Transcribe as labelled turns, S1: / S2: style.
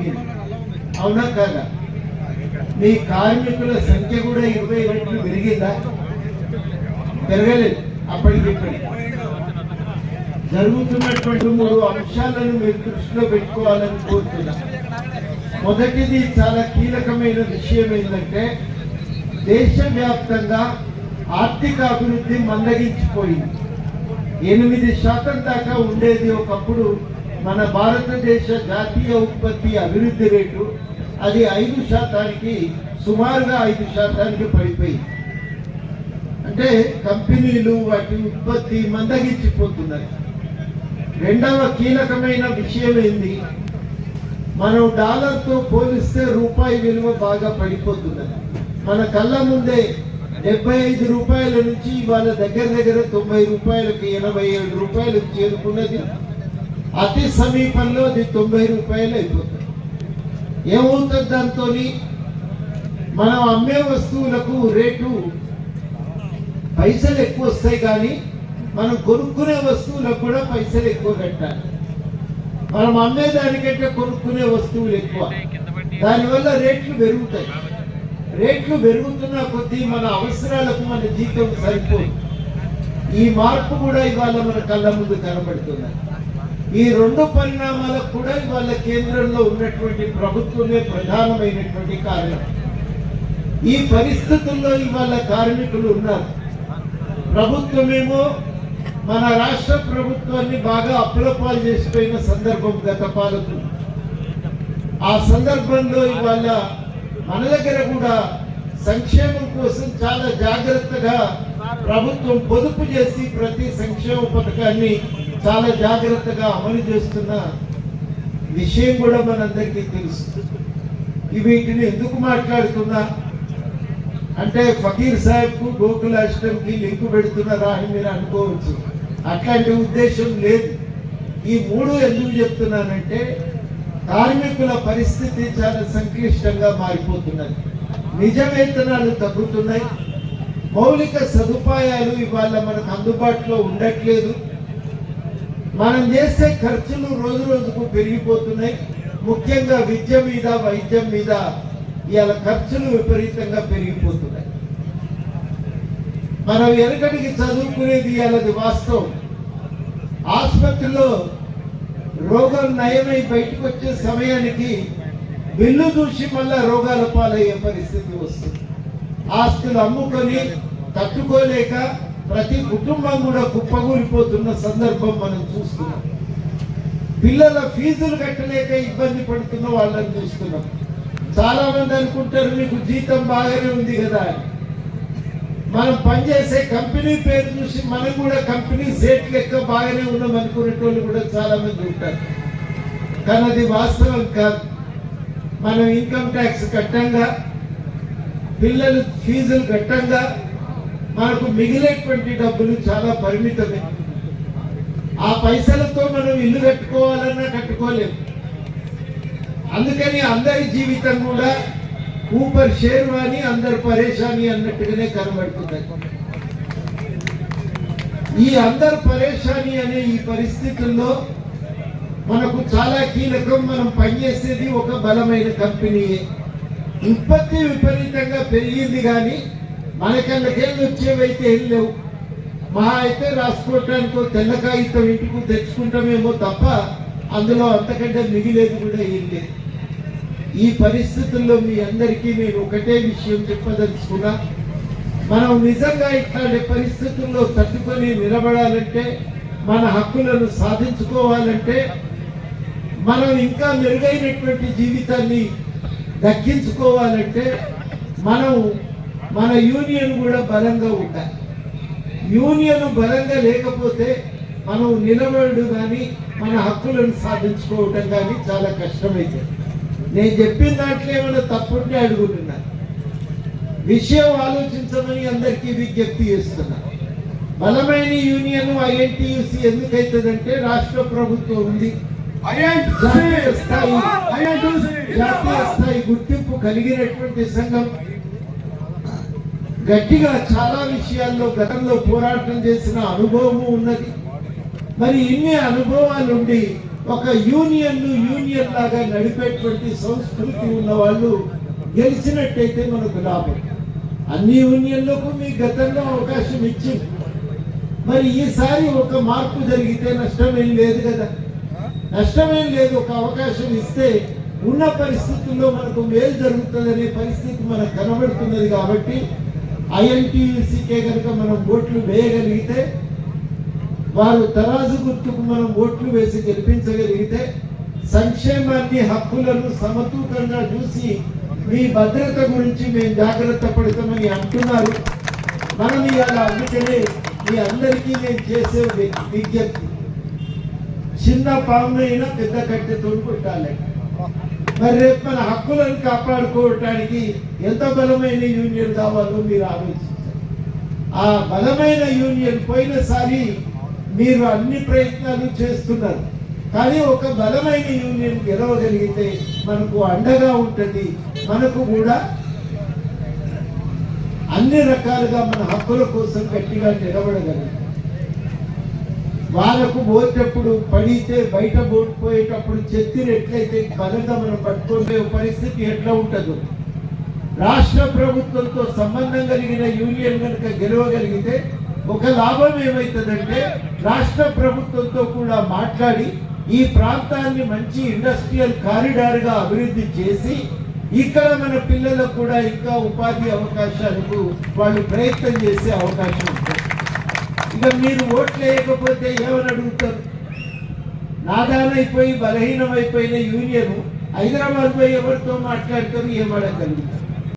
S1: పెరిగింది అవునా కాదా? మీ కార్మికుల సంఖ్య కూడా ఇరవై రెట్లు పెరిగిందా? పెరగలేదు. అప్పటికి ఇప్పటికి. జరుగుతున్నటువంటి మూడు అంశాలను మీరు దృష్టిలో పెట్టుకోవాలని కోరుతున్నా. మొదటిది చాలా కీలకమైన విషయం ఏంటంటే దేశవ్యాప్తంగా ఆర్థిక అభివృద్ధి మందగించిపోయింది. ఎనిమిది శాతం దాకా ఉండేది ఒకప్పుడు మన భారతదేశ జాతీయ ఉత్పత్తి అభివృద్ధి రేటు అది ఐదు శాతానికి సుమారుగా ఐదు శాతానికి పడిపోయింది. అంటే కంపెనీలు వాటి ఉత్పత్తి మందగించిపోతున్నాయి రెండవ కీలకమైన విషయం ఏంది? మనం డాలర్తో పోలిస్తే రూపాయి విలువ బాగా పడిపోతున్నది. మన కళ్ళ ముందే డెబ్బై ఐదు రూపాయల నుంచి వాళ్ళ దగ్గర దగ్గర తొంభై రూపాయలకి ఎనభై ఏడు రూపాయలకు చేరుకున్నది. అతి సమీపంలో అది తొంభై రూపాయలు అయిపోతుంది. ఏమవుతుంది దాంతో మనం అమ్మే వస్తువులకు రేటు పైసలు ఎక్కువ వస్తాయి కానీ మనం కొనుక్కునే వస్తువులకు కూడా పైసలు ఎక్కువ కట్టాలి. మనం అమ్మే దానికంటే కొనుక్కునే వస్తువులు ఎక్కువ. దానివల్ల రేట్లు పెరుగుతాయి. రేట్లు పెరుగుతున్న కొద్దీ మన అవసరాలకు మన జీతం సరిపోదు. ఈ మార్పు కూడా ఇవాళ మన కళ్ళ ముందు కనబడుతున్నాయి ఈ రెండు పరిణామాలకు కూడా ఇవాళ కేంద్రంలో ఉన్నటువంటి ప్రభుత్వమే ప్రధానమైనటువంటి కారణం. ఈ పరిస్థితుల్లో ఇవాళ కార్మికులు ఉన్నారు. ప్రభుత్వమేమో మన రాష్ట్ర ప్రభుత్వాన్ని బాగా అప్పులపాలు చేసిపోయిన సందర్భం గత పాలకులు. ఆ సందర్భంలో ఇవాళ మన దగ్గర కూడా సంక్షేమం కోసం చాలా జాగ్రత్తగా ప్రభుత్వం పొదుపు చేసి ప్రతి సంక్షేమ పథకాన్ని చాలా జాగ్రత్తగా అమలు చేస్తున్న విషయం కూడా మనందరికీ తెలుసు. వీటిని ఎందుకు మాట్లాడుతున్నా? అంటే ఫకీర్ సాహెబ్కు గోకుల అష్టంకి లింకు పెడుతున్నారా అని మీరు అనుకోవచ్చు. అట్లాంటి ఉద్దేశం లేదు. ఈ మూడు ఎందుకు చెప్తున్నానంటే కార్మికుల పరిస్థితి చాలా సంక్లిష్టంగా మారిపోతున్నది. నిజ వేతనాలు తగ్గుతున్నాయి. మౌలిక సదుపాయాలు ఇవాళ మనకు అందుబాటులో ఉండట్లేదు. మనం చేసే ఖర్చులు రోజు రోజుకు పెరిగిపోతున్నాయి. ముఖ్యంగా విద్య మీద వైద్యం మీద ఇవాళ ఖర్చులు విపరీతంగా పెరిగిపోతున్నాయి. మనం వెనకటికి చదువుకునేది ఇవాళది వాస్తవం. ఆసుపత్రిలో రోగం నయమై బయటకు వచ్చే సమయానికి బిల్లు చూసి మళ్ళా రోగాల పాలయ్యే పరిస్థితి వస్తుంది. ఆస్తులు అమ్ముకొని తట్టుకోలేక ప్రతి కుటుంబం కూడా కుప్పగూలిపోతున్న సందర్భం మనం చూస్తున్నాం. పిల్లల ఫీజులు కట్టలేక ఇబ్బంది పడుతున్న వాళ్ళని చూస్తున్నాం. చాలా మంది అనుకుంటారు మీకు జీతం బాగానే ఉంది కదా మనం పనిచేసే కంపెనీ పేరు చూసి మనం కూడా కంపెనీ సేట్ లెక్క బాగానే ఉన్నాం అనుకునేటోళ్ళు కూడా చాలా మంది ఉంటారు. కానీ అది వాస్తవం కాదు. మనం ఇన్కమ్ ట్యాక్స్ కట్టంగా పిల్లలు ఫీజులు కట్టంగా మనకు మిగిలేటువంటి డబ్బులు చాలా పరిమితమే. ఆ పైసలతో మనం ఇల్లు కట్టుకోవాలన్నా కట్టుకోలేము అందుకని అందరి జీవితం కూడా ఊపర్ షేర్వాణి అందరు పరేషాని అన్నట్టుగానే కనబడుతుంది. ఈ అందరు పరేషాని అనే ఈ పరిస్థితుల్లో మనకు చాలా కీలకం మనం పనిచేసేది ఒక బలమైన కంపెనీయే. ఉత్పత్తి విపరీతంగా పెరిగింది కానీ మనకన్నకేళ్ళు వచ్చేవైతే ఏం లేవు. మహా అయితే రాసుకోవటానికో తెల్ల కాగితం ఇంటికి తెచ్చుకుంటామేమో తప్ప అందులో అంతకంటే మిగిలేదు కూడా ఏం లేదు. ఈ పరిస్థితుల్లో మీ అందరికీ నేను ఒకటే విషయం చెప్పదలుచుకున్నా. మనం నిజంగా ఇట్లాంటి పరిస్థితుల్లో తట్టుకొని నిలబడాలంటే మన హక్కులను సాధించుకోవాలంటే మనం ఇంకా మెరుగైనటువంటి జీవితాన్ని దక్కించుకోవాలంటే మనం మన యూనియన్ కూడా బలంగా ఉండాలి. యూనియన్ బలంగా లేకపోతే మనం నిలబడు కానీ మన హక్కులను సాధించుకోవటం కానీ చాలా కష్టమైంది నేను చెప్పిన దాంట్లో ఏమైనా తప్పుంటే అడుగుతున్నాను విషయం ఆలోచించమని అందరికీ విజ్ఞప్తి చేస్తున్నా. బలమైన యూనియన్ ఐఎన్టీయూసీ ఎందుకైతుందంటే రాష్ట్ర ప్రభుత్వం ఉంది. జాతీయ స్థాయి గుర్తింపు కలిగినటువంటి సంఘం. గట్టిగా చాలా విషయాల్లో గతంలో పోరాటం చేసిన అనుభవము ఉన్నది. మరి ఇన్ని అనుభవాలు ఉండి ఒక యూనియన్ యూనియన్ లాగా నడిపేటువంటి సంస్కృతి ఉన్న వాళ్ళు గెలిచినట్టయితే మనకు లాభం. అన్ని యూనియన్లకు మీ గతంలో అవకాశం ఇచ్చింది. మరి ఈసారి ఒక మార్పు జరిగితే నష్టమేం లేదు కదా. నష్టమేం లేదు ఒక అవకాశం ఇస్తే ఉన్న పరిస్థితుల్లో మనకు మేలు జరుగుతుందనే పరిస్థితి మనకు కనబడుతున్నది కాబట్టి ఐఎన్టీయూసీకే కనుక మనం ఓట్లు వేయగలిగితే వారు తరాజు గుర్తుకు మనం ఓట్లు వేసి గెలిపించగలిగితే సంక్షేమాన్ని హక్కులను సమతూకంగా చూసి మీ భద్రత గురించి మేము జాగ్రత్త పడతామని అంటున్నారు. మనం ఇవాళ అందుకనే మీ అందరికీ నేను చేసే విజ్ఞప్తి. చిన్న పామునైనా పెద్ద కట్టెతో కొట్టాలి. మరి రేపు మన హక్కులను కాపాడుకోవటానికి ఎంత బలమైన యూనియన్ కావాలో మీరు ఆలోచించాలి ఆ బలమైన యూనియన్ పోయినసారి మీరు అన్ని ప్రయత్నాలు చేస్తున్నారు. కానీ ఒక బలమైన యూనియన్ గెలవగలిగితే మనకు అండగా ఉంటుంది మనకు కూడా అన్ని రకాలుగా మన హక్కుల కోసం గట్టిగా నిలబడగలుగుతాం వాళ్ళకు పోయేటప్పుడు పడితే బయట పోయేటప్పుడు చెత్తిని ఎట్లయితే బలంగా మనం పట్టుకునే పరిస్థితి ఎట్లా ఉంటుందో. రాష్ట్ర ప్రభుత్వంతో సంబంధం కలిగిన యూనియన్ కనుక గెలవగలిగితే ఒక లాభం ఏమవుతుందంటే రాష్ట్ర ప్రభుత్వంతో కూడా మాట్లాడి ఈ ప్రాంతాన్ని మంచి ఇండస్ట్రియల్ కారిడార్గా అభివృద్ధి చేసి ఇక్కడ మన పిల్లలకు కూడా ఇంకా ఉపాధి అవకాశాలకు వాళ్ళు ప్రయత్నం చేసే అవకాశం ఉంటుంది ఇక మీరు ఓట్లు వేయకపోతే ఏమని అడుగుతారు? నాదానైపోయి బలహీనమైపోయిన యూనియన్ హైదరాబాద్ పోయి ఎవరితో మాట్లాడతారు? ఏమడగలుగుతారు